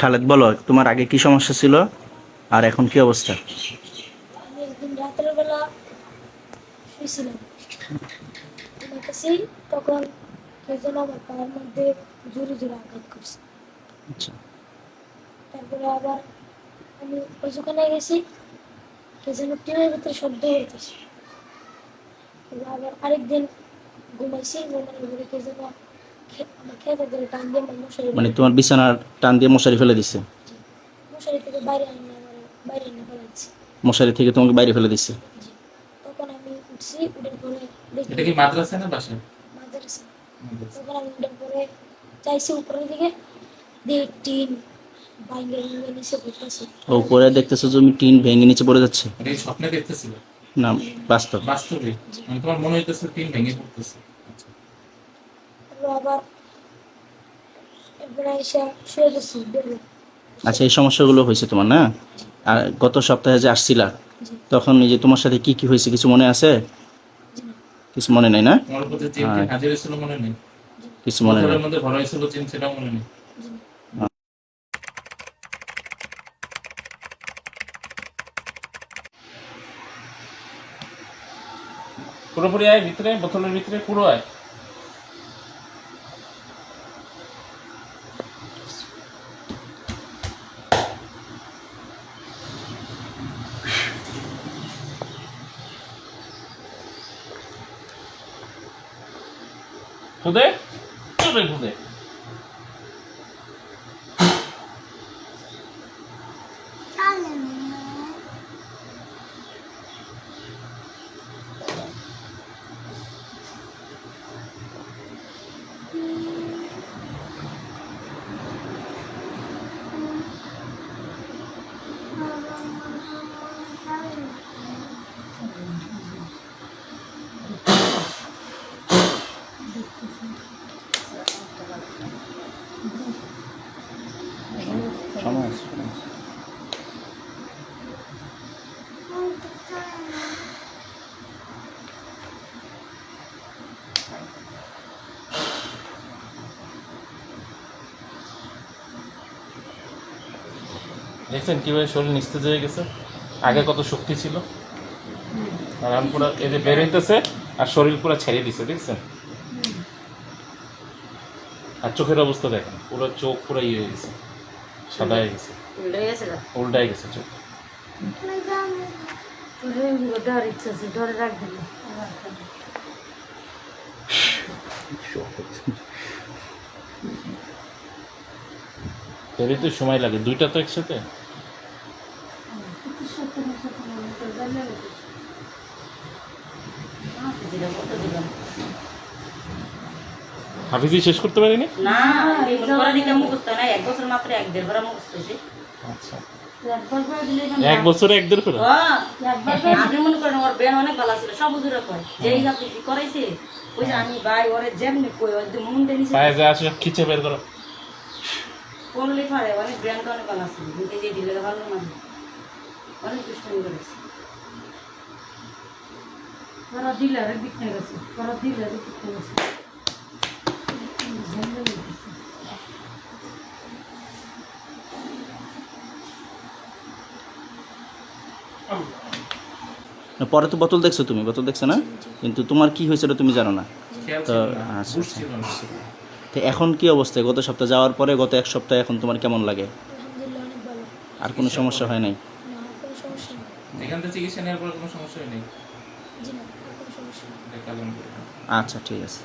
খালেদ বলো তোমার আগে কি সমস্যা ছিল আর এখন কি অবস্থা? তখন আমার পায়ের মধ্যে জোরে জোরে আঘাত করছে। আচ্ছা। তারপরে আবার আমি ওইখানে গেছি কে যেন টিনের ভিতরে শব্দ হইতেছে। আবার আরেকদিন ঘুমাইছি ঘুমানোর পরে কে যেন মানে তোমার বিছানার টান দিয়ে মশারি ফেলে দিচ্ছে মশারি থেকে তোমাকে বাইরে ফেলে উঠার পরে এটা কি মাদ্রাসা না বাসা মাদ্রাসা মাদ্রাসা। তখন আমি উঠার পরে চাইছি উপরের দিকে দিয়ে টিন ভেঙে নিচে পড়তেছে উপরে দেখতেছো তুমি টিন ভেঙে নিচে পড়ে যাচ্ছে? এটা স্বপ্নে দেখতেছিল? না বাস্তব। বাস্তবে? তোমার মনে হইতেছে তিন ভেঙে পড়তেছে। তারপর আবার আচ্ছা এই সমস্যাগুলো হয়েছে তোমার না? আর গত সপ্তাহে যে আসছিলা তখন এই যে তোমার সাথে কি কি হয়েছে কিছু মনে আছে? কিছু মনে নাই না? হ্যাঁ। হাজির হয়েছিল মনে নেই। কিছু মনে নাই। মনে পুরোপুরি আয় ভিতরে বোতলের ভিতরে পুরো আয়। খুদে খুদে খুদে সময় আছে, দেখছেন কীভাবে শরীর নিস্তেজ হয়ে গেছে? আগে কত শক্তি ছিল? আর এখন পুরো এই যে আর শরীর পুরো ছেড়ে দিছে, দেখছেন? আর চোখের অবস্থা দেখেন পুরো চোখ পুরো ইয়ে হয়ে গেছে সাদা হয়ে গেছে। উল্টে গেছে চোখ। ডরে রাখ সময় লাগে দুইটা তো একসাথে। হাফিজি শেষ করতে পারিনি? না এই করেন এটা মুখস্থ না এক বছর মাত্র এক দেড় বার মুখস্থ হয়েছে। আচ্ছা। দিলে এক বছরে এক দেড় করে আপনি মনে করেন ওর বেন অনেক ভালো ছিল সব হুজুরে কয় যেই আপনি কি করাইছে ওই যে আমি ভাই ওরে যেমনি কই ওই যে মন দেনিছে পায়ে যা আসে খিচে বের করো। করলে পারে অনেক ব্র্যান্ড অনেক ভালো আছে কিন্তু যে দিলে ভালো না অনেক দুষ্টামি করেছে। ওরা ডিলারের দিক নিয়ে গেছে ওরা ডিলারের দিক নিয়ে গেছে পরে তো বোতল দেখছ তুমি বোতল দেখছ না? কিন্তু তোমার কি হয়েছে হয়েছিল তুমি জানো না। তো, আচ্ছা, আচ্ছা। তো এখন কি অবস্থায় গত সপ্তাহ যাওয়ার পরে গত এক সপ্তাহ এখন তোমার কেমন লাগে? আলহামদুলিল্লাহ অনেক ভালো। আর কোনো সমস্যা হয় নাই? না কোনো সমস্যা নেই। এখান থেকে চিকিৎসা নেওয়ার পরে কোনো সমস্যা নেই? জি না কোনো সমস্যা নেই। দেখালাম আচ্ছা ঠিক আছে।